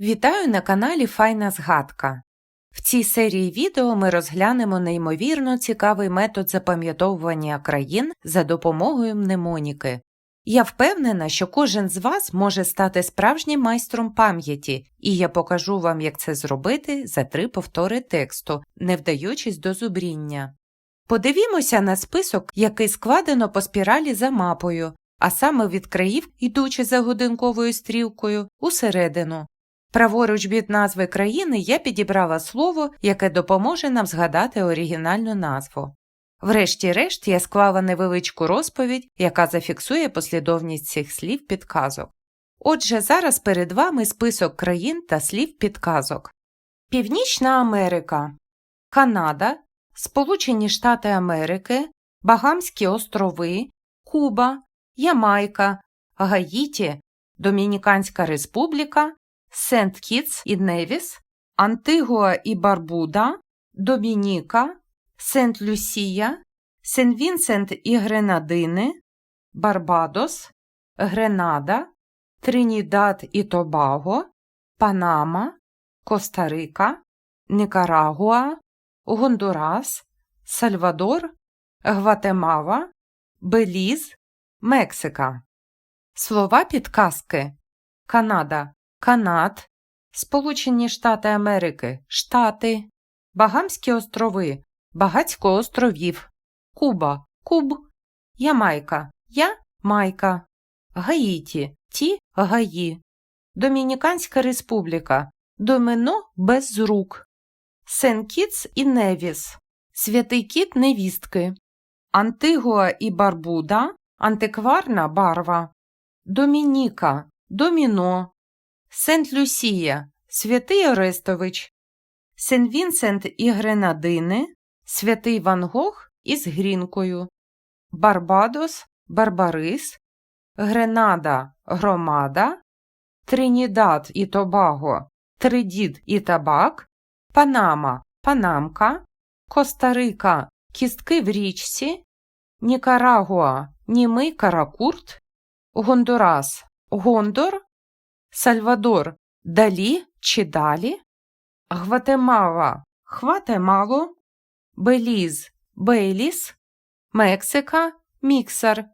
Вітаю на каналі Файна Згадка. В цій серії відео ми розглянемо неймовірно цікавий метод запам'ятовування країн за допомогою мнемоніки. Я впевнена, що кожен з вас може стати справжнім майстром пам'яті, і я покажу вам, як це зробити за три повтори тексту, не вдаючись до зубріння. Подивімося на список, який складено по спіралі за мапою, а саме від країв, ідучи за годинковою стрілкою, усередину. Праворуч від назви країни я підібрала слово, яке допоможе нам згадати оригінальну назву. Врешті-решт я склала невеличку розповідь, яка зафіксує послідовність цих слів підказок. Отже, зараз перед вами список країн та слів підказок. Північна Америка, Канада, Сполучені Штати Америки, Багамські острови, Куба, Ямайка, Гаїті, Домініканська Республіка, Сент Кітс і Невіс, Антигуа і Барбуда, Домініка, Сент Люсія, Сен Вінсент і Гренадини, Барбадос, Гренада, Тринідад і Тобаго, Панама, Коста-Рика, Никарагуа, Гондурас, Сальвадор, Гватемала, Беліз, Мексика. Слова підказки Канада Канад, Сполучені Штати Америки Штати, Багамські острови Багацько островів, Куба Куб, Ямайка Я Майка, Гаїті Ті Гаї, Домініканська Республіка Домино без рук, Сен-Кітс і Невіс, Святий Кіт невістки, Антигуа і Барбуда, Антикварна барва, Домініка Доміно, Сент-Люсія, Святий Орестович, Сен-Вінсент і Гренадини, Святий Ван Гог із Грінкою, Барбадос, Барбарис, Гренада, Громада, Тринідад і Тобаго, Тридід і Табак, Панама, Панамка, Коста-Рика, Кістки в річці, Нікарагуа, Німий Каракурт, Гондурас, Гондор, Сальвадор Далі чи далі, Гватемала Хватемало, Беліз Бейліс, Мексика Міксер.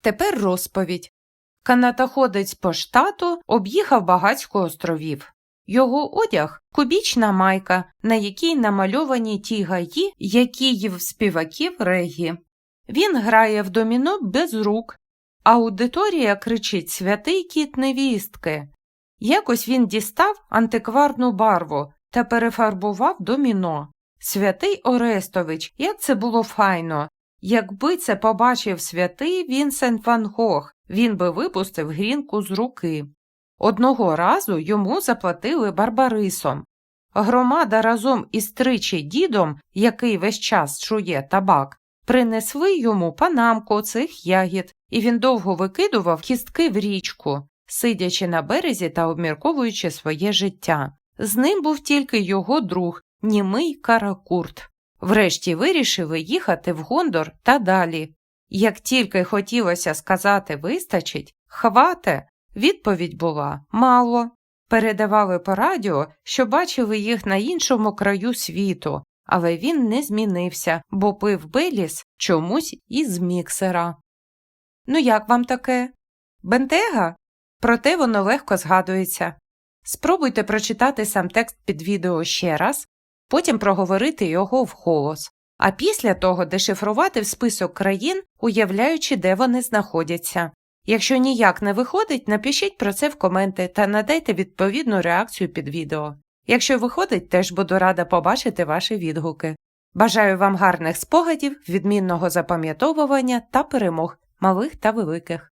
Тепер розповідь. Канатоходець по штату об'їхав багатько островів. Його одяг кубічна майка, на якій намальовані ті гаї, які є в співаків регі. Він грає в доміно без рук, Аудиторія кричить Святий кіт невістки. Якось він дістав антикварну барву та перефарбував доміно. Святий Орестович, як це було файно. Якби це побачив святий Вінсент Ван Гог, він би випустив грінку з руки. Одного разу йому заплатили барбарисом. Громада разом із тричі дідом, який весь час чує табак, принесли йому панамку цих ягід, і він довго викидував кістки в річку, сидячи на березі та обмірковуючи своє життя. З ним був тільки його друг, німий Каракурт. Врешті вирішили їхати в Гондор та далі. Як тільки хотілося сказати вистачить, хвате, відповідь була мало. Передавали по радіо, що бачили їх на іншому краю світу, але він не змінився, бо пив Беліс чомусь із міксера. Ну, як вам таке? Бентега? Проте воно легко згадується. Спробуйте прочитати сам текст під відео ще раз, потім проговорити його вголос, а після того дешифрувати в список країн, уявляючи, де вони знаходяться. Якщо ніяк не виходить, напишіть про це в коменти та надайте відповідну реакцію під відео. Якщо виходить, теж буду рада побачити ваші відгуки. Бажаю вам гарних спогадів, відмінного запам'ятовування та перемог малих та великих.